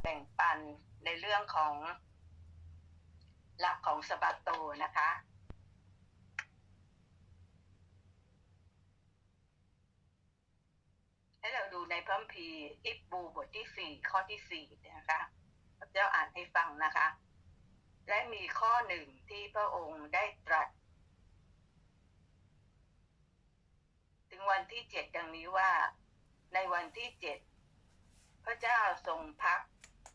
แบ่งปันในเรื่องของหลักของสบัตโตนะคะ ให้เราดูในพระคัมภีอิบบูบทที่สี่ข้อที่สี่นะคะพระเจ้าอ่านให้ฟังนะคะ และมีข้อหนึ่งที่พระองค์ได้ตรัส ถึงวันที่เจ็ดดังนี้ว่า ในวันที่เจ็ด พระเจ้าทรงพัก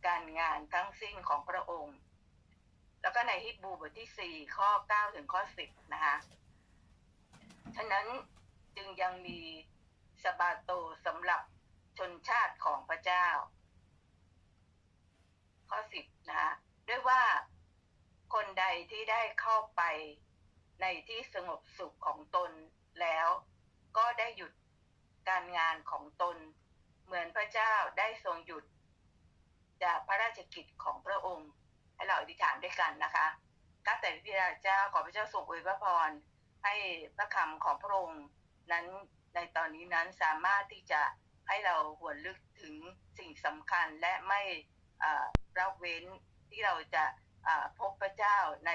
การงานทั้งสิ้นของพระองค์ แล้วก็ในฮิบูบทที่สี่ข้อเก้าถึงข้อสิบนะคะ ฉะนั้นจึงยังมีสบาโตสำหรับชนชาติของพระเจ้า ข้อสิบนะคะด้วยว่าคนใดที่ได้เข้าไปในที่สงบสุขของตนแล้ว ก็ได้หยุดการงานของตน เหมือนพระเจ้าได้ทรงหยุด จากพระราชกิจของพระองค์ ให้เราอธิษฐานด้วยกันนะคะก้าแต่พระเจ้าขอพระเจ้าทรงอวยพระพรให้พระคำของพระองค์นั้นในตอนนี้นั้นสามารถที่จะให้เราหวนลึกถึงสิ่งสำคัญและไม่ราเว้นที่เราจะพบพระเจ้าใน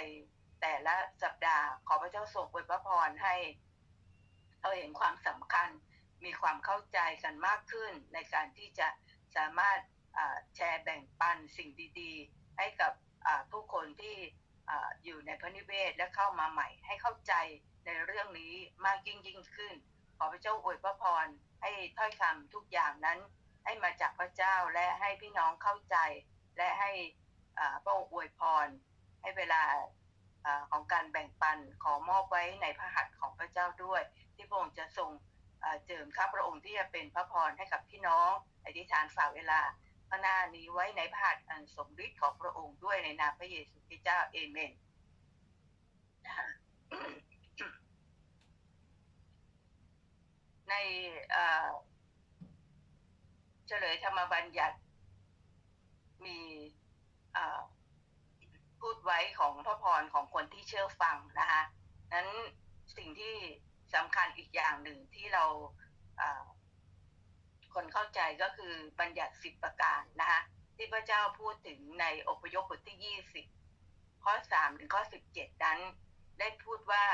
แต่ละสัปดาห์ ขอพระเจ้าทรงอวยพระพรให้เราเห็นความสำคัญ มีความเข้าใจกันมากขึ้น ในการที่จะสามารถแชร์แบ่งปันสิ่งดีๆ ให้กับผู้คนที่อยู่ในพระนิเวศและเข้ามาใหม่ ให้เข้าใจในเรื่องนี้มากยิ่งยิ่งขึ้น ขอพระเจ้าอวยพระพรให้ถ้อยคำทุกอย่างนั้น ให้มาจากพระเจ้าและให้พี่น้องเข้าใจ และให้พระองค์อวยพร ให้เวลาของการแบ่งปันขอมอบไว้ในพระหัตถ์ของพระเจ้าด้วย ที่พระองค์จะทรง เจิมข้าพระองค์ที่จะเป็นพระพรให้กับพี่น้องอธิษฐานฝ่าเวลาพระนานี้ไว้ในพระหัตถ์อันสมฤทธิ์ของพระองค์ด้วยในนามพระเยซูคริสต์เจ้าเอเมนในเฉลยธรรมบัญญัติมีพูดไว้ของพระพรของคนที่เชื่อฟังนะคะนั้นสิ่งที่ สำคัญอีกอย่างหนึ่งที่เราคนเข้าใจก็คือบัญญัติสิบประการนะคะที่พระเจ้าพูดถึงในอพยพบทที่ยี่สิบข้อสามถึงข้อสิบเจ็ดนั้น ได้พูดว่า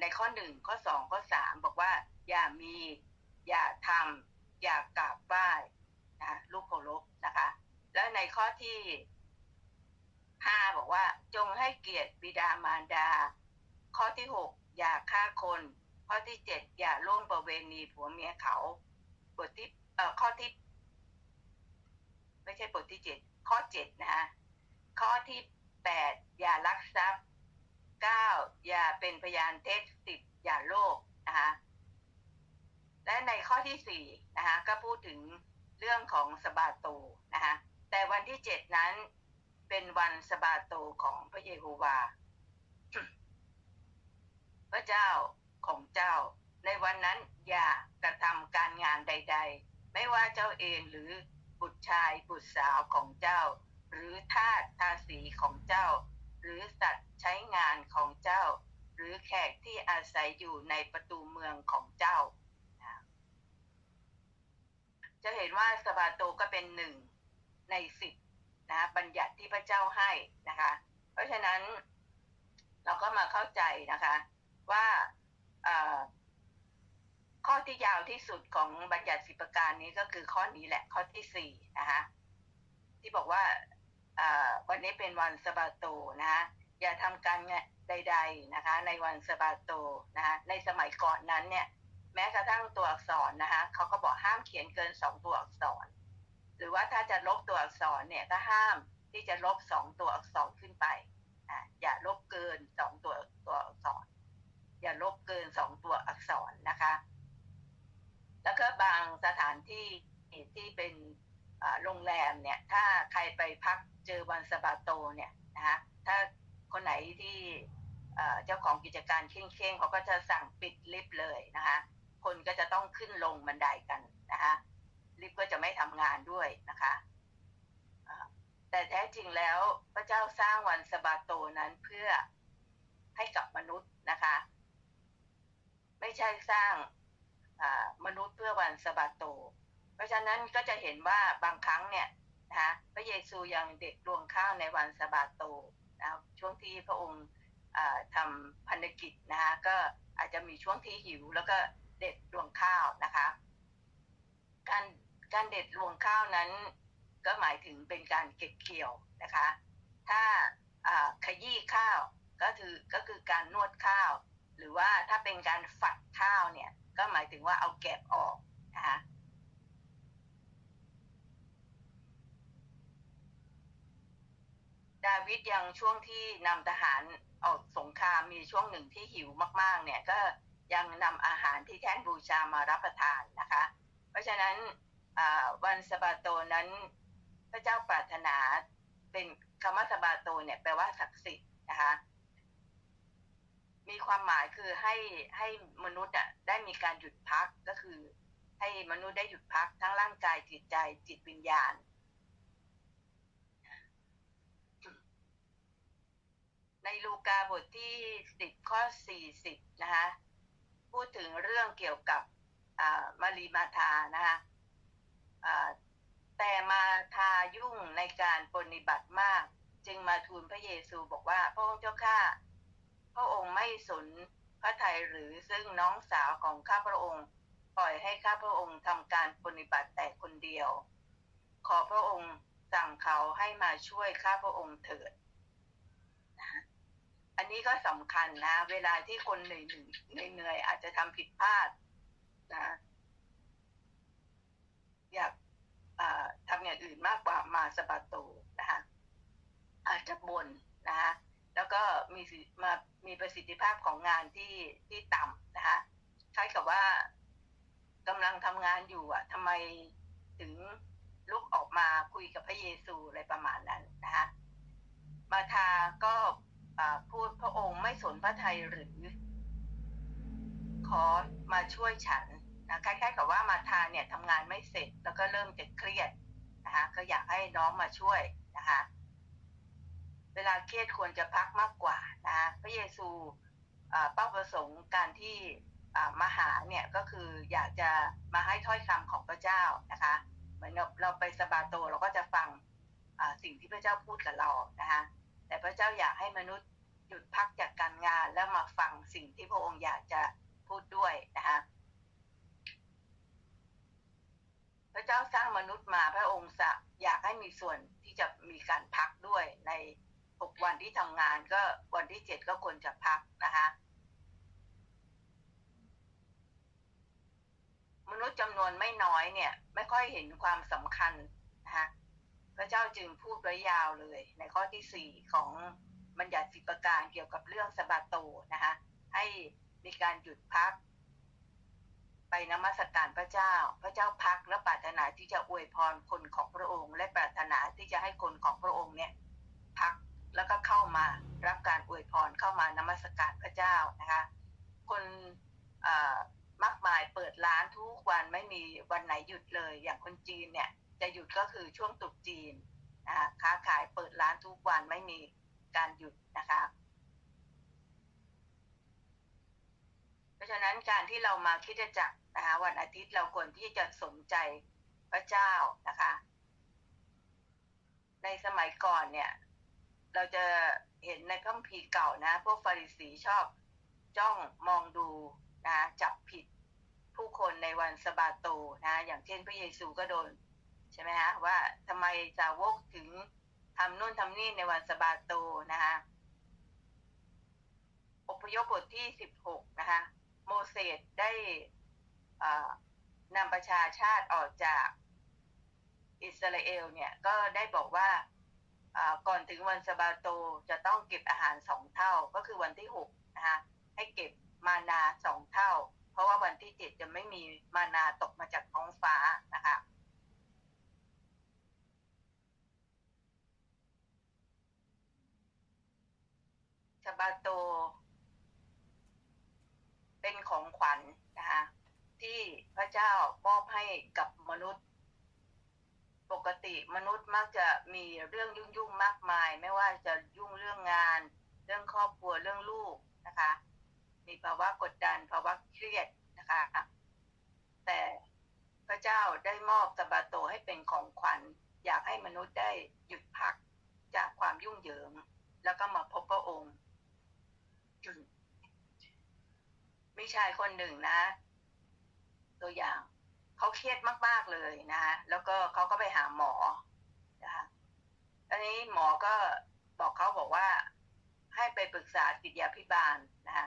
ในข้อหนึ่งข้อสองข้อสามบอกว่า อย่ามี อย่าทำอย่ากราบไหว้นะลูกเคารพนะคะ แล้วในข้อที่ห้าบอกว่า จงให้เกียรติบิดามารดา ข้อที่หกอย่าฆ่าคน ข้อที่เจ็ดอย่าล่วงประเวณีผัวเมียเขาบทที่เอ่อข้อที่ไม่ใช่บทที่เจ็ดข้อเจ็ดนะคะข้อที่แปดอย่าลักทรัพย์เก้าอย่าเป็นพยานเท็จสิบอย่าโลภนะคะและในข้อที่สี่นะคะก็พูดถึงเรื่องของสบาโตนะคะแต่วันที่เจ็ดนั้นเป็นวันสบาโตของพระเยโฮวา พระเจ้า ของเจ้า ในวันนั้นอย่ากระทำการงานใด ๆ ไม่ว่าเจ้าเองหรือบุตรชายบุตรสาวของเจ้า หรือทาสทาสีของเจ้า หรือสัตว์ใช้งานของเจ้า หรือแขกที่อาศัยอยู่ในประตูเมืองของเจ้า จะเห็นว่าสบาโตก็เป็นหนึ่งในสิบนะบัญญัติที่พระเจ้าให้นะคะ เพราะฉะนั้นเราก็มาเข้าใจนะคะ ว่า ข้อที่ยาวที่สุดของบัญญัติสิบประการนี้ก็คือข้อนี้แหละข้อที่สี่นะคะที่บอกว่าวันนี้เป็นวันสบาโตนะคะอย่าทำการใด ๆนะคะ ในวันสบาโตนะคะในสมัยก่อนนั้นเนี่ย แม้กระทั่งตัวอักษรนะคะเขาก็บอกห้ามเขียนเกินสองตัวอักษร หรือว่าถ้าจะลบตัวอักษรเนี่ยก็ห้ามที่จะลบสองตัวอักษรขึ้นไปอ่าอย่าลบเกินสองตัวตัวอักษร อย่าลบเกินสองตัวอักษรนะคะ แล้วก็บางสถานที่ที่เป็นโรงแรมเนี่ย ถ้าใครไปพักเจอวันสบาโตเนี่ยนะคะถ้าคนไหนที่เจ้าของกิจการเข่งๆเขาก็จะสั่งปิดลิฟต์เลยนะคะ คนก็จะต้องขึ้นลงบันไดกันนะคะลิฟต์ก็จะไม่ทำงานด้วยนะคะแต่แท้จริงแล้วพระเจ้าสร้างวันสบาโตนั้นเพื่อให้กับมนุษย์นะคะ ไม่ใช่สร้างมนุษย์เพื่อวันสะบาโต เพราะฉะนั้นก็จะเห็นว่าบางครั้งเนี่ยนะคะระเยซูยังเด็ดรวงข้าวในวันสะบาโตนะครับช่วงที่พระองค์ทำพันธกิจนะคะก็อาจจะมีช่วงที่หิวแล้วก็เด็ดรวงข้าวนะคะ การการเด็ดรวงข้าวนั้น ก็หมายถึงเป็นการเก็บเกี่ยวนะคะ ถ้าขยี้ข้าวก็คือก็คือการนวดข้าว หรือว่าถ้าเป็นการฝัดข้าวเนี่ย ก็หมายถึงว่าเอาแกบออกนะคะดาวิดยังช่วงที่นำทหารออกสงครามมีช่วงหนึ่งที่หิวมาก ๆ เนี่ยก็ยังนำอาหารที่แท่นบูชามารับประทานนะคะ เพราะฉะนั้นวันสะบาโตนั้นพระเจ้าปรารถนาเป็นคำว่าสะบาโตเนี่ยแปลว่าศักดิ์สิทธิ์นะคะ มีความหมายคือให้ให้มนุษย์อะได้มีการหยุดพักก็คือ ให้มนุษย์ได้หยุดพักทั้งร่างกายจิตใจจิตวิญญาณในลูกาบทที่10ข้อ40นะคะพูดถึงเรื่องเกี่ยวกับมารีมาธานะคะแต่มาทายุ่งในการปฏิบัติมาก จึงมาทูลพระเยซูบอกว่าพระองค์เจ้าข้า ระองค์ไม่สนพระทัยหรือซึ่งน้องสาวของข้าพระองค์ ปล่อยให้ข้าพระองค์ทำการปฏิบัติแต่คนเดียว ขอพระองค์สั่งเขาให้มาช่วยข้าพระองค์เถิดอันนี้ก็สำคัญนะ เวลาที่คนเหนื่อยเหนื่อยๆอาจจะทำผิดพลาดนะอยากทำอย่างอื่นมากกว่ามาสะบาโตนะคะอาจจะบ่นนะคะ แล้วก็มีมามีประสิทธิภาพของงานที่ที่ต่ำนะคะคล้ายกับว่ากำลังทำงานอยู่อะทำไมถึงลุกออกมาคุยกับพระเยซูอะไรประมาณนั้นนะคะมาทาก็อ่าพูดพระองค์ไม่สนพระทัยหรือ ขอมาช่วยฉันนะคล้ายๆกับว่ามาทาเนี่ยทำงานไม่เสร็จแล้วก็เริ่มจะเครียดนะคะก็อยากให้น้องมาช่วยนะคะ เวลาเครียดควรจะพักมากกว่านะพระเยซูเป้าประสงค์การที่มาหาเนี่ยก็คืออยากจะมาให้ถ้อยคำของพระเจ้านะคะเหมือนเราเราไปสบาโตเราก็จะฟังสิ่งที่พระเจ้าพูดกับเรานะคะแต่พระเจ้าอยากให้มนุษย์หยุดพักจากการงานแล้วมาฟังสิ่งที่พระองค์อยากจะพูดด้วยนะคะพระเจ้าสร้างมนุษย์มาพระองค์อยากให้มีส่วนที่จะมีการพักด้วยใน หกวันที่ทำงานก็วันที่เจ็ดก็ควรจะพักนะคะ มนุษย์จำนวนไม่น้อยเนี่ย ไม่ค่อยเห็นความสำคัญนะคะพระเจ้าจึงพูดไว้ยาวเลย ในข้อที่สี่ของบัญญัติสิบประการเกี่ยวกับเรื่องสบาโตนะคะให้มีการหยุดพัก ไปนมัสการพระเจ้า พระเจ้าพักและปรารถนาที่จะอวยพรคนของพระองค์ และปรารถนาที่จะให้คนของพระองค์เนี่ยพัก แล้วก็เข้ามารับการอวยพรเข้ามานมัสการพระเจ้านะคะคนมากมายเปิดร้านทุกวันไม่มีวันไหนหยุดเลย อย่างคนจีนเนี่ยจะหยุดก็คือช่วงตรุษจีนนะคะค้าขายเปิดร้านทุกวันไม่มีการหยุดนะคะ เพราะฉะนั้นการที่เรามาคิดจักนะคะวันอาทิตย์เราควรที่จะสนใจพระเจ้านะคะ ในสมัยก่อนเนี่ย เราจะเห็นในคัมภีร์เก่านะ พวกฟาริสีชอบจ้องมองดูนะจับผิดผู้คนในวันสะบาโตนะ อย่างเช่นพระเยซูก็โดนใช่ไหมฮะว่าทำไมสาวกถึงทำนู่นทำนี่ในวันสะบาโตนะคะอพยพบทที่16นะคะโมเสสได้นำประชาชาติออกจากอิสราเอลเนี่ยก็ได้บอกว่า ก่อนถึงวันสบาโตจะต้องเก็บอาหารสองเท่า ก็คือวันที่6นะคะให้เก็บมานาสองเท่า เพราะว่าวันที่เจ็ดจะไม่มีมานาตกมาจากท้องฟ้านะคะสบาโต เป็นของขวัญนะคะที่พระเจ้ามอบให้กับมนุษย์ ปกติมนุษย์มักจะมีเรื่องยุ่งๆมากมาย ไม่ว่าจะยุ่งเรื่องงาน เรื่องครอบครัวเรื่องลูกนะคะ มีภาวะกดดันภาวะเครียดนะคะ แต่พระเจ้าได้มอบสบาโตให้เป็นของขวัญ อยากให้มนุษย์ได้หยุดพักจากความยุ่งเหยิง แล้วก็มาพบพระองค์มีชายคนหนึ่งนะ ตัวอย่าง เขาเครียดมาก ๆเลยนะคะแล้วก็เขาก็ไปหาหมอนะคะอันนี้หมอก็บอกเขาบอกว่าให้ไปปรึกษาศิทยาพิบาลนะคะ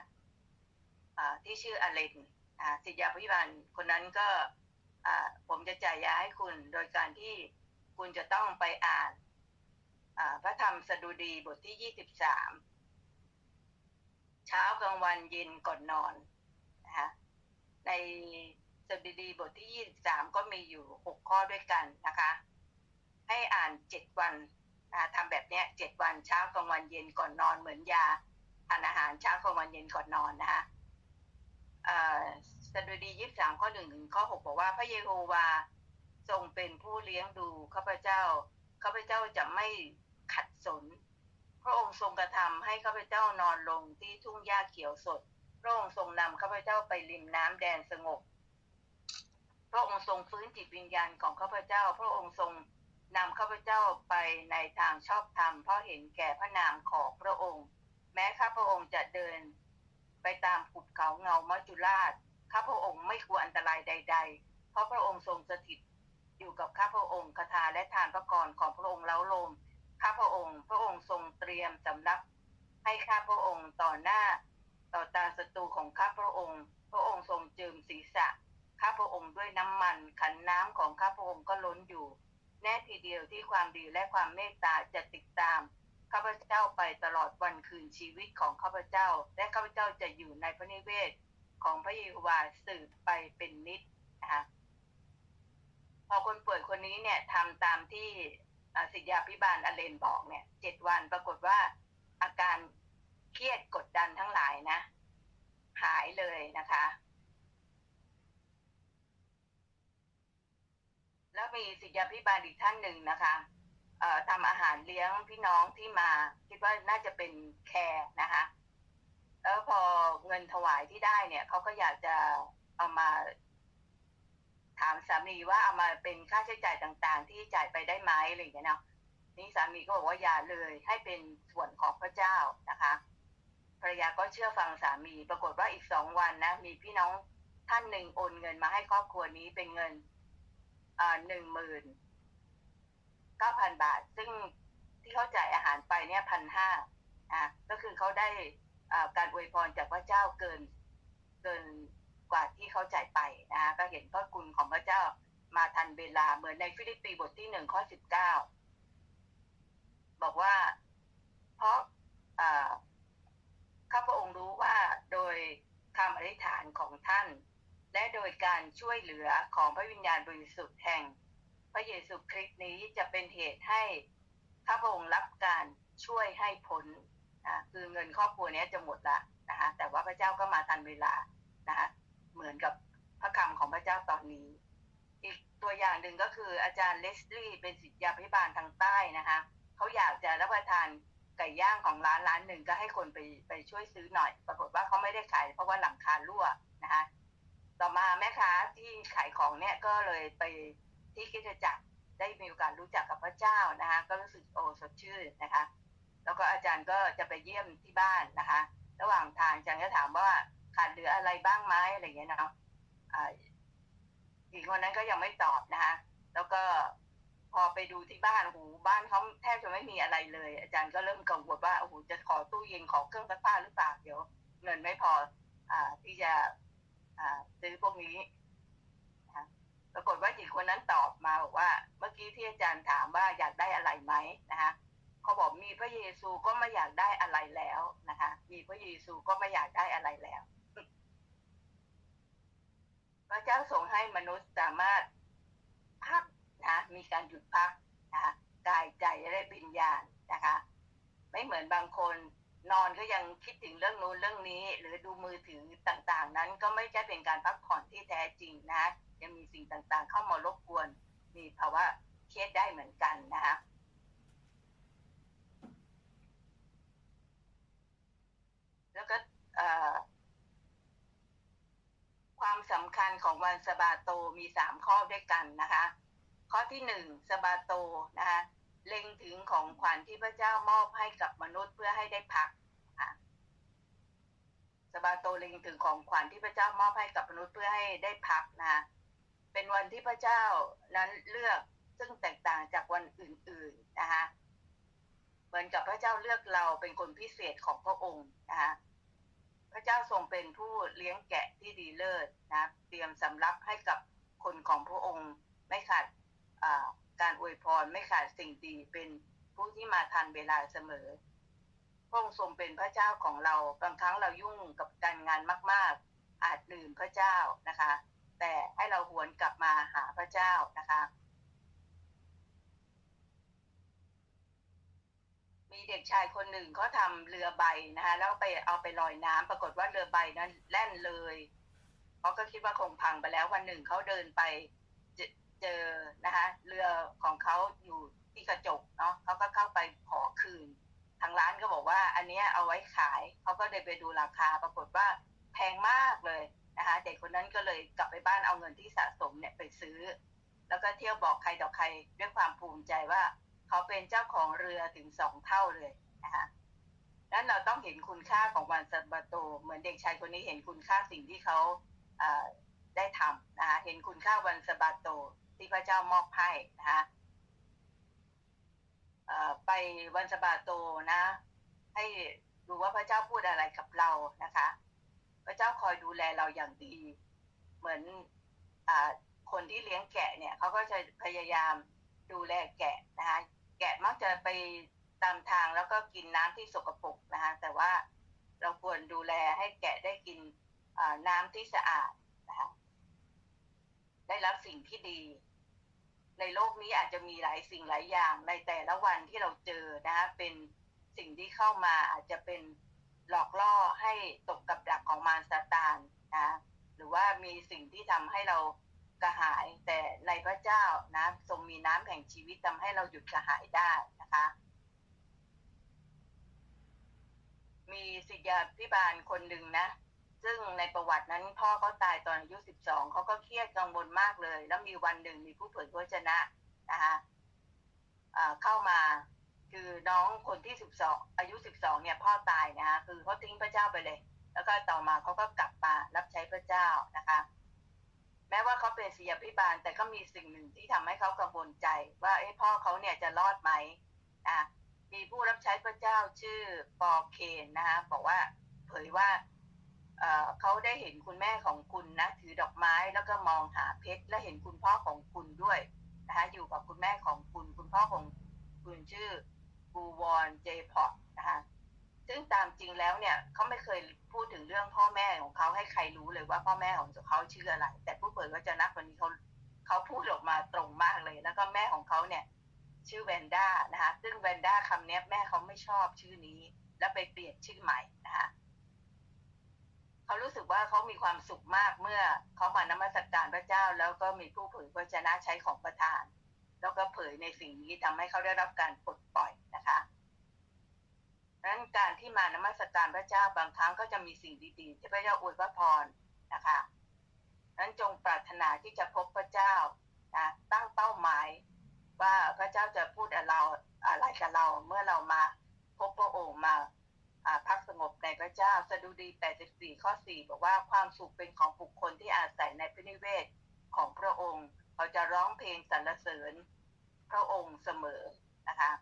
ที่ชื่ออเลนศิทยาพิบาลคนนั้นก็ผมจะจ่ายยาให้คุณ โดยการที่คุณจะต้องไปอ่านพระธรรมสดุดีบทที่ 23 เช้ากลางวันเย็นก่อนนอนนะคะใน สดุดีบทที่23ก็มีอยู่6ข้อด้วยกันนะคะ ให้อ่าน7วันทำแบบนี้7วันเช้ากลางวันเย็นก่อนนอนเหมือนยาทานอาหารเช้ากลางวันเย็นก่อนนอนนะคะสดุดี23ข้อ1ถึงข้อ6บอกว่าพระเยโฮวาทรงเป็นผู้เลี้ยงดูข้าพเจ้าข้าพเจ้าจะไม่ขัดสน พระองค์ทรงกระทำให้ข้าพเจ้านอนลงที่ทุ่งหญ้าเขียวสด พระองค์ทรงนำข้าพเจ้าไปริมน้ำแดนสงบ พระองค์ทรงฟื้นจิตวิญญาณของข้าพเจ้า พระองค์ทรงนำข้าพเจ้าไปในทางชอบธรรมเพราะเห็นแก่พระนามของพระองค์ แม้ข้าพระองค์จะเดิน ไปตามภูเขาเงามัจจุราชข้าพระองค์ไม่กลัวอันตรายใด ๆ เพราะพระองค์ทรงสถิตอยู่กับข้าพระองค์คาถาและทานพระกรของพระองค์เล้าลมข้าพระองค์พระองค์ทรงเตรียมสำรับให้ข้าพระองค์ต่อหน้า ต่อตาศัตรูของข้าพระองค์ พระองค์ทรงจืมศีรษะ ข้าพระองค์ด้วยน้ำมันขันน้ำของข้าพระองค์ก็ล้นอยู่ แน่ทีเดียวที่ความดีและความเมตตาจะติดตามข้าพเจ้าไปตลอดวันคืนชีวิตของข้าพเจ้า และข้าพเจ้าจะอยู่ในพระนิเวศของพระเยโฮวาสืบไปเป็นนิดนะคะพอคนป่วยคนนี้เนี่ยทำตามที่สิทยาพิบาลอเลนบอกเนี่ยเจ็ดวันปรากฏว่าอาการเครียดกดดันทั้งหลายนะ หายเลยนะคะ แล้วมีสิยาพิบาลอีกท่านหนึ่งนะคะทำอาหารเลี้ยงพี่น้องที่มาคิดว่าน่าจะเป็นแคร์นะคะแล้วพอเงินถวายที่ได้เนี่ยเขาก็อยากจะเอามา ถามสามีว่าเอามาเป็นค่าใช้จ่ายต่าง ๆ ที่จ่ายไปได้ไหมอะไรอย่างเงี้ยเนาะนี่สามีก็บอกว่าอย่าเลยให้เป็นส่วนของพระเจ้านะคะภรรยาก็เชื่อฟังสามี ปรากฏว่าอีกสองวันนะมีพี่น้องท่านหนึ่งโอนเงินมาให้ครอบครัวนี้เป็นเงิน หนึ่งหมื่นเก้าพันบาท ซึ่งที่เขาจ่ายอาหารไปเนี่ยพันห้าอะก็คือเขาได้การอวยพรจากพระเจ้าเกินเกินกว่าที่เขาจ่ายไปนะคะก็เห็นพระคุณของพระเจ้ามาทันเวลาเหมือนในฟิลิปปีบทที่หนึ่งข้อสิบเก้าบอกว่า เพราะข้าพระองค์รู้ว่าโดยคำอธิษฐานของท่าน และโดยการช่วยเหลือของพระวิญญาณบริสุทธิ์แห่ง พระเยซูคริสต์นี้จะเป็นเหตุให้ข้าพระองค์รับการช่วยให้ผลนะคือเงินครอบครัวนี้จะหมดละนะคะแต่ว่าพระเจ้าก็มาทันเวลานะคะเหมือนกับพระคำของพระเจ้าตอนนี้ อีกตัวอย่างหนึ่งก็คืออาจารย์เลสลี่เป็นศิษยาพิบาลทางใต้นะคะเขาอยากจะรับประทานไก่ย่างของร้านร้านหนึ่งก็ให้คนไปไปช่วยซื้อหน่อย ปรากฏว่าเขาไม่ได้ขายเพราะว่าหลังคารั่วนะคะ ต่อมาแม่ค้าที่ขายของเนี่ยก็เลยไปที่กิจจักรได้มีโอกาสรู้จักกับพระเจ้านะคะ ก็รู้สึกโอ้สดชื่นนะคะ แล้วก็อาจารย์ก็จะไปเยี่ยมที่บ้านนะคะ ระหว่างทางอาจารย์ก็ถามว่าขาดเหลืออะไรบ้างไหมอะไรอย่างเงี้ยเนาะอีกคนนั้นก็ยังไม่ตอบนะคะ แล้วก็พอไปดูที่บ้านหูบ้านเขาแทบจะไม่มีอะไรเลย อาจารย์ก็เริ่มกังวลว่าโอ้โหจะขอตู้เย็นขอเครื่องซักผ้าหรือเปล่าเดี๋ยว เงินไม่พออ่าที่จะ ซื้อพวกนี้ปรากฏว่าอีกคนนั้นตอบมาบอกว่า เมื่อกี้ที่อาจารย์ถามว่าอยากได้อะไรไหมนะคะเขาบอกมีพระเยซูก็ไม่อยากได้อะไรแล้วนะคะ มีพระเยซูก็ไม่อยากได้อะไรแล้ว พระเจ้าทรงให้มนุษย์สามารถพักนะมีการหยุดพักนะกายใจและวิญญาณนะคะ ไม่เหมือนบางคน นอนก็ยังคิดถึงเรื่องนู้นเรื่องนี้ หรือดูมือถือต่างๆ นั้นก็ไม่ใช่เป็นการพักผ่อนที่แท้จริงนะยังมีสิ่งต่างๆ เข้ามารบกวน มีภาวะเครียดได้เหมือนกันนะคะแล้วก็ความสำคัญของวันสบาโตมีสามข้อด้วยกันนะคะ ข้อที่หนึ่งสบาโตนะคะ เล็งถึงของขวัญที่พระเจ้ามอบให้กับมนุษย์เพื่อให้ได้พักค่ะสบาโตเล็งถึงของขวัญที่พระเจ้ามอบให้กับมนุษย์เพื่อให้ได้พักนะเป็นวันที่พระเจ้านั้นเลือกซึ่งแตกต่างจากวันอื่น ๆนะคะเหมือนกับพระเจ้าเลือกเราเป็นคนพิเศษของพระองค์นะคะพระเจ้าทรงเป็นผู้เลี้ยงแกะที่ดีเลิศนะเตรียมสำรับให้กับคนของพระองค์ไม่ขาด การอวยพรไม่ขาดสิ่งดีเป็นผู้ที่มาทันเวลาเสมอ พระองค์ทรงเป็นพระเจ้าของเราบางครั้งเรายุ่งกับการงานมาก ๆ อาจลืมพระเจ้านะคะ แต่ให้เราหวนกลับมาหาพระเจ้านะคะ มีเด็กชายคนหนึ่งเขาทำเรือใบนะคะแล้วไปเอาไปลอยน้ำปรากฏว่าเรือใบนั้นแล่นเลยเขาก็คิดว่าคงพังไปแล้ววันหนึ่งเขาเดินไป เจอนะคะเรือของเขาอยู่ที่กระจกเนาะเขาก็เข้าไปขอคืน ทางร้านก็บอกว่าอันนี้เอาไว้ขายเขาก็เลยไปดูราคาปรากฏว่าแพงมากเลยนะคะเด็กคนนั้นก็เลยกลับไปบ้านเอาเงินที่สะสมเนี่ยไปซื้อ แล้วก็เที่ยวบอกใครต่อใครด้วยความภูมิใจว่าเขาเป็นเจ้าของเรือถึงสองเท่าเลยนะคะนั้นเราต้องเห็นคุณค่าของวันสับาโต เหมือนเด็กชายคนนี้เห็นคุณค่าสิ่งที่เขาได้ทำนะคะเห็นคุณค่าวันสบาโต ที่พระเจ้ามอบให้นะคะไปวันสบาโตนะ ให้รู้ว่าพระเจ้าพูดอะไรกับเรานะคะ พระเจ้าคอยดูแลเราอย่างดี เหมือนอคนที่เลี้ยงแกะเนี่ยเขาก็จะพยายามดูแลแกะนะคะแกะมักจะไปตามทางแล้วก็กินน้ำที่สกปรกนะคะแต่ว่าเราควรดูแลให้แกะได้กินน้ำที่สะอาดนะคะได้รับสิ่งที่ดี ในโลกนี้อาจจะมีหลายสิ่งหลายอย่างในแต่ละวันที่เราเจอนะคะเป็นสิ่งที่เข้ามาอาจจะเป็นหลอกล่อให้ตกกับดักของมารซาตานนะหรือว่ามีสิ่งที่ทำให้เรากระหาย แต่ในพระเจ้านะทรงมีน้ำแห่งชีวิตทำให้เราหยุดกระหายได้นะคะ มีศิษยาพิบาลคนหนึ่งนะ ซึ่งในประวัตินั้นพ่อเขาตายตอนอายุสิบสองเขาก็เครียดกังวลมากเลย แล้วมีวันหนึ่งมีผู้เผยพระชนะนะคะเข้ามาคือน้องคนที่สิบสองอายุสิบสองเนี่ยพ่อตายนะคะคือเขาทิ้งพระเจ้าไปเลย แล้วก็ต่อมาเขาก็กลับมารับใช้พระเจ้านะคะ แม้ว่าเขาเป็นศิษยพิบาล แต่ก็มีสิ่งหนึ่งที่ทำให้เขากังวลใจ ว่าไอ้พ่อเขาเนี่ยจะรอดไหมอะมีผู้รับใช้พระเจ้าชื่อปอเคนนะคะบอกว่าเผยว่า เขาได้เห็นคุณแม่ของคุณนะถือดอกไม้แล้วก็มองหาเพชรและเห็นคุณพ่อของคุณด้วยนะคะอยู่กับคุณแม่ของคุณ คุณพ่อของคุณชื่อบูวอนเจพอตนะคะซึ่งตามจริงแล้วเนี่ยเขาไม่เคยพูดถึงเรื่องพ่อแม่ของเขาให้ใครรู้เลยว่าพ่อแม่ของเขาชื่ออะไร แต่ผู้เผยว่าจะนักวันนี้เขาเขาพูดออกมาตรงมากเลย แล้วก็แม่ของเขาเนี่ยชื่อแวนด้านะคะซึ่งแวนด้าคำนี้แม่เขาไม่ชอบชื่อนี้ แล้วไปเปลี่ยนชื่อใหม่นะคะ เขารู้สึกว่าเขามีความสุขมากเมื่อเขามานมัสการพระเจ้า แล้วก็มีผู้เผยพระชนะใช้ของประทาน แล้วก็เผยในสิ่งนี้ทำให้เขาได้รับการปลดปล่อยนะคะนั้นการที่มานมัสการพระเจ้าบางครั้งก็จะมีสิ่งดีๆ ที่พระเจ้าอวยพระพรนะคะนั้นจงปรารถนาที่จะพบพระเจ้านะตั้งเป้าหมายว่าพระเจ้าจะพูดอะไรอะไรกับเราเมื่อเรามาพบพระองค์มา พักสงบในพระเจ้าสดุดี 84 ข้อ 4 บอกว่าความสุขเป็นของบุคคลที่อาศัยในพระนิเวศของพระองค์เขาจะร้องเพลงสรรเสริญพระองค์เสมอนะคะ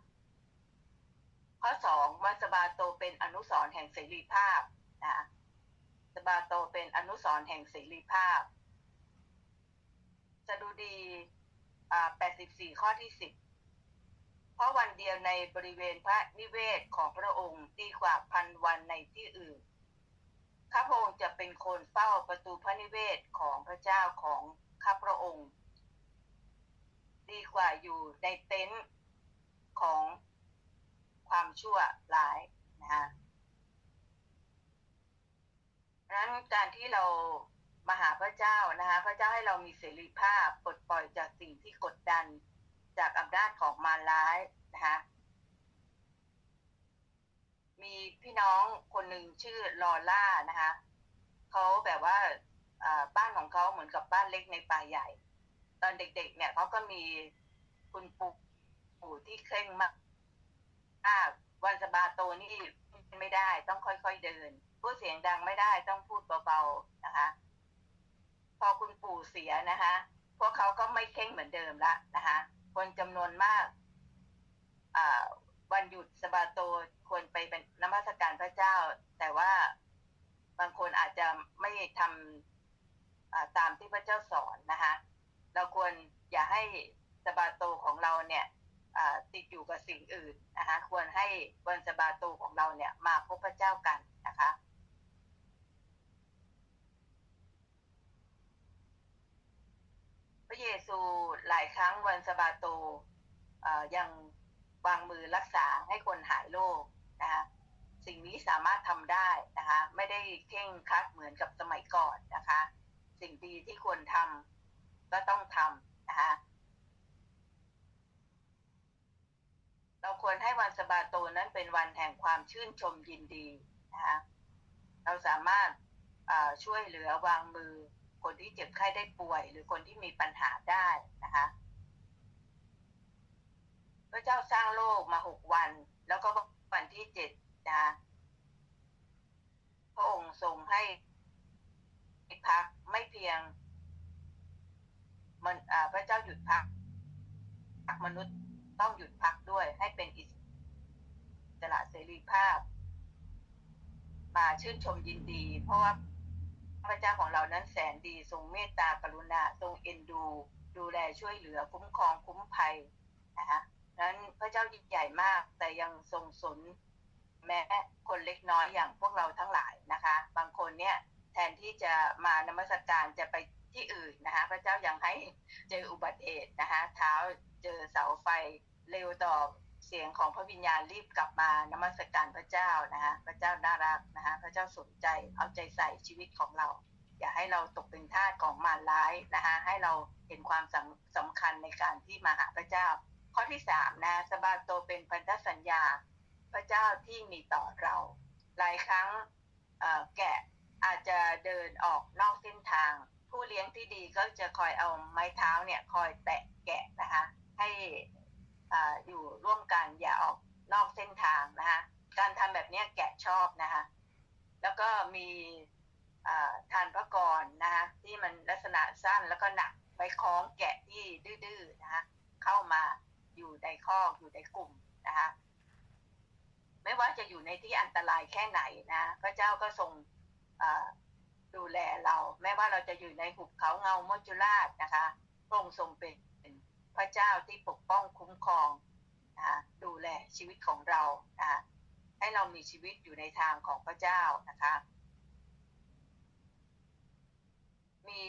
ข้อ2วัสบาโตเป็นอนุสรณ์แห่งเสรีภาพนะสบาโตเป็นอนุสรณ์แห่งเสรีภาพสดุดี 84 ข้อที่ 10 ราะวันเดียวในบริเวณพระนิเวศของพระองค์ดีกว่าพันวันในที่อื่น ข้าพระองค์จะเป็นคนเฝ้าประตูพระนิเวศของพระเจ้าของข้าพระองค์ ดีกว่าอยู่ในเต็นท์ของความชั่วร้ายนะฮะนั้นการที่เรามาหาพระเจ้านะคะพระเจ้าให้เรามีเสรีภาพปลดปล่อยจากสิ่งที่กดดัน จากอำนาจของมารร้ายนะคะมีพี่น้องคนหนึ่งชื่อลอล่านะคะเขาแบบว่าบ้านของเขาเหมือนกับบ้านเล็กในป่าใหญ่ ตอนเด็กๆ เนี่ยเขาก็มีคุณปู่ปู่ที่เคร่งมากมาวันสบาโตนี่ไม่ได้ต้องค่อยๆเดิน พูดเสียงดังไม่ได้ต้องพูดเบาๆนะคะ พอคุณปู่เสียนะคะ พวกเขาก็ไม่เข่งเหมือนเดิมละนะคะ คนจำนวนมากวันหยุดสบาโตควรไปเป็นนมัสการพระเจ้า แต่ว่าบางคนอาจจะไม่ทำตามที่พระเจ้าสอนนะคะเราควรอย่าให้สบาโตของเราเนี่ยติดอยู่กับสิ่งอื่นนะคะควรให้วันสบาโตของเราเนี่ยมาพบพระเจ้ากันนะคะ ระเยซูหลายครั้งวันสะบาโตยังวางมือรักษาให้คนหายโรคนะคะสิ่งนี้สามารถทำได้นะคะ ไม่ได้เคร่งคัดเหมือนกับสมัยก่อนนะคะ สิ่งดีที่ควรทำก็ต้องทำนะคะเราควรให้วันสะบาโตนั้นเป็นวันแห่งความชื่นชมยินดีนะคะเราสามารถช่วยเหลือวางมือ คนที่เจ็บไข้ได้ป่วย หรือคนที่มีปัญหาได้นะคะ พระเจ้าสร้างโลกมาหกวัน แล้วก็วันที่เจ็ดนะพระองค์ทรงให้พักไม่เพียง มันพระเจ้าหยุดพักพักมนุษย์ต้องหยุดพักด้วย ให้เป็นอิสระเสรีภาพ มาชื่นชมยินดี เพราะว่า พระเจ้าของเรานั้นแสนดีทรงเมตตากรุณาทรงเอ็นดู ดูแลช่วยเหลือคุ้มครองคุ้มภัยนะคะนั้นพระเจ้ายิ่งใหญ่มากแต่ยังทรงสนแม้คนเล็กน้อยอย่างพวกเราทั้งหลายนะคะ บางคนเนี่ยแทนที่จะมานมัสการจะไปที่อื่นนะคะ พระเจ้ายังให้เจออุบัติเหตุนะคะ เท้าเจอเสาไฟเร็วต่อ เสียงของพระวิญญาณรีบกลับมานมัสการพระเจ้านะคะพระเจ้าน่ารักนะคะพระเจ้าสนใจเอาใจใส่ชีวิตของเรา อย่าให้เราตกเป็นทาสของมารร้ายนะคะให้เราเห็นความสำสำคัญในการที่มาหาพระเจ้า ข้อที่สามนะสบาโตเป็นพันธสัญญา พระเจ้าที่มีต่อเรา หลายครั้งแกะอาจจะเดินออกนอกเส้นทาง ผู้เลี้ยงที่ดีก็จะคอยเอาไม้เท้าเนี่ยคอยแตะแกะนะคะให้ ออยู่ร่วมกันอย่าออกนอกเส้นทางนะคะการทำแบบนี้แกะชอบนะคะแล้วก็มีทานพระกรนะคะที่มันลักษณะสั้นแล้วก็หนักไปคล้องแกะที่ดื้อๆนะคะเข้ามาอยู่ในคอกอยู่ในกลุ่มนะคะไม่ว่าจะอยู่ในที่อันตรายแค่ไหนนะพระเจ้าก็ทรงดูแลเรา แม้ว่าเราจะอยู่ในหุบเขาเงาโมจจุราชนะคะพระองค์ทรงเป็น พระเจ้าที่ปกป้องคุ้มครองนะดูแลชีวิตของเรานะให้เรามีชีวิตอยู่ในทางของพระเจ้านะคะ มี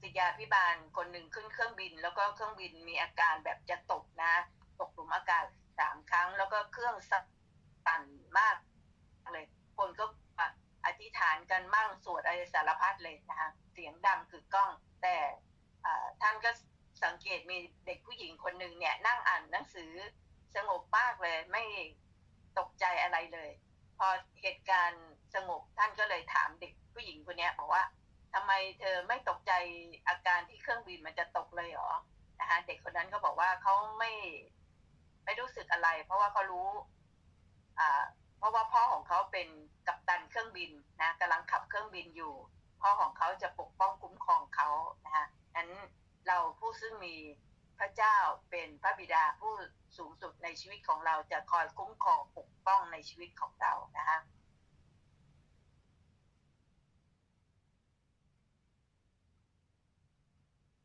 ศิยาพิบาลคนหนึ่งขึ้นเครื่องบิน แล้วก็เครื่องบินมีอาการแบบจะตกนะตกหลุมอากาศสามครั้ง แล้วก็เครื่องสั่นมากเลยคนก็อธิษฐานกันมั่งสวดอะไรสารพัดเลยนะคะเสียงดังคือกล้อง แต่ท่านก็ สังเกตมีเด็กผู้หญิงคนหนึ่งเนี่ย นั่งอ่านหนังสือสงบมากเลย ไม่ตกใจอะไรเลย พอเหตุการณ์สงบท่านก็เลยถามเด็กผู้หญิงคนนี้บอกว่าทำไมเธอไม่ตกใจอาการที่เครื่องบินมันจะตกเลยหรอนะคะเด็กคนนั้นก็บอกว่าเขาไม่ไม่รู้สึกอะไร เพราะว่าเขารู้ อ่า เพราะว่าพ่อของเขาเป็นกัปตันเครื่องบินนะกำลังขับเครื่องบินอยู่ พ่อของเขาจะปกป้องคุ้มครองเขานะคะนั้น เราผู้ซึ่งมีพระเจ้าเป็นพระบิดาผู้สูงสุดในชีวิตของเราจะคอยคุ้มครองปกป้องในชีวิตของเรานะคะ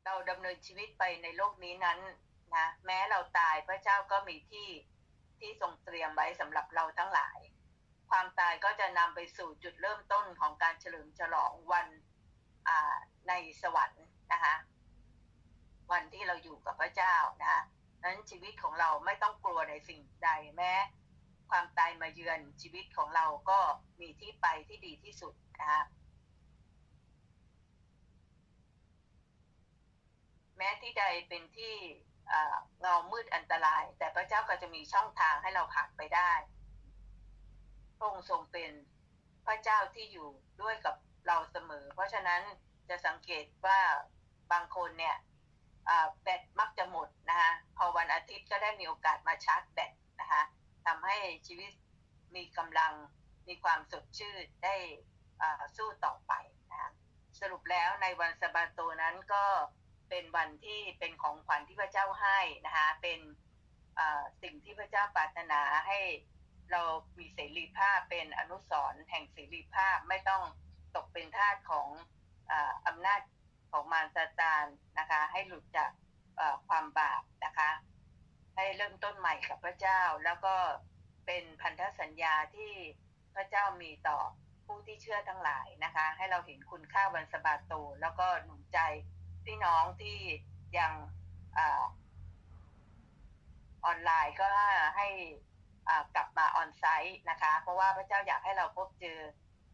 เราดำเนินชีวิตไปในโลกนี้นั้นนะแม้เราตายพระเจ้าก็มีที่ที่ทรงเตรียมไว้สำหรับเราทั้งหลาย ความตายก็จะนำไปสู่จุดเริ่มต้นของการเฉลิมฉลองวันในสวรรค์นะคะ วันที่เราอยู่กับพระเจ้านะนั้นชีวิตของเราไม่ต้องกลัวในสิ่งใดแม้ ความตายมาเยือนชีวิตของเราก็มีที่ไปที่ดีที่สุดนะคะแม้ที่ใดเป็นที่เงามืดอันตราย แต่พระเจ้าก็จะมีช่องทางให้เราผ่านไปได้พระองค์ทรงเป็นพระเจ้าที่อยู่ด้วยกับเราเสมอ เพราะฉะนั้นจะสังเกตว่าบางคนเนี่ย แบตมักจะหมดนะคะพอวันอาทิตย์ก็ได้มีโอกาสมาชาร์จแบตนะคะทำให้ชีวิตมีกำลังมีความสดชื่นได้สู้ต่อไปนะคะสรุปแล้วในวันสบาโตนั้นก็เป็นวันที่เป็นของขวัญที่พระเจ้าให้นะคะเป็นสิ่งที่พระเจ้าปรารถนาให้เรามีเสรีภาพเป็นอนุสรณ์แห่งเสรีภาพไม่ต้องตกเป็นทาสของออำนาจ ของมารซาตานนะคะ ให้หลุดจากความบาปนะคะ ให้เริ่มต้นใหม่กับพระเจ้า แล้วก็เป็นพันธสัญญาที่พระเจ้ามีต่อผู้ที่เชื่อทั้งหลายนะคะ ให้เราเห็นคุณค่าวันสะบาโต แล้วก็หนุนใจพี่น้องที่ยังออนไลน์ก็ให้กลับมาออนไซต์นะคะ เพราะว่าพระเจ้าอยากให้เราพบเจอ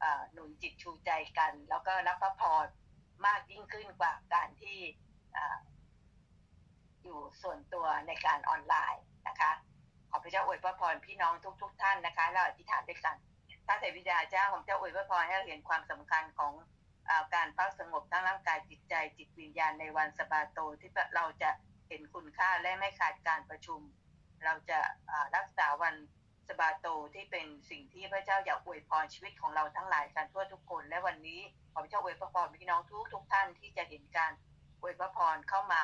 อหนุนจิตชูใจกัน แล้วก็รับพระพร มากยิ่งขึ้นกว่าการที่ออยู่ส่วนตัวในการออนไลน์นะคะ ขอพระเจ้าอวยพระพรพี่น้องทุกๆทท่านนะคะเราอธิษฐานด้วยกันถ้าเทวิดาเจ้าของเจ้าอวยพระพรให้เราเห็นความสำคัญของอการพักสงบทั้งร่างกายจิตใจ จิตวิญญาณในวันสบาโตที่เราจะเห็นคุณค่าและไม่ขาดการประชุม เราจะรักษาวัน สบาโตที่เป็นสิ่งที่พระเจ้าอยากอวยพรชีวิตของเราทั้งหลายกันทั่วทุกคน และวันนี้ขอพระเจ้าอวยพระพรพี่น้องทุกทุกท่านที่จะเห็นการอวยพระพรเข้ามา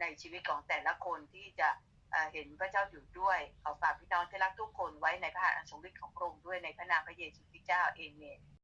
ในชีวิตของแต่ละคนที่จะเอ่อเห็นพระเจ้าอยู่ด้วยขอฝากพี่น้องที่รักทุกคนไว้ในพระหัตถ์อันทรงฤทธิ์ของพระองค์ด้วยในพระนามพระเยซูคริสต์เจ้าเอเมน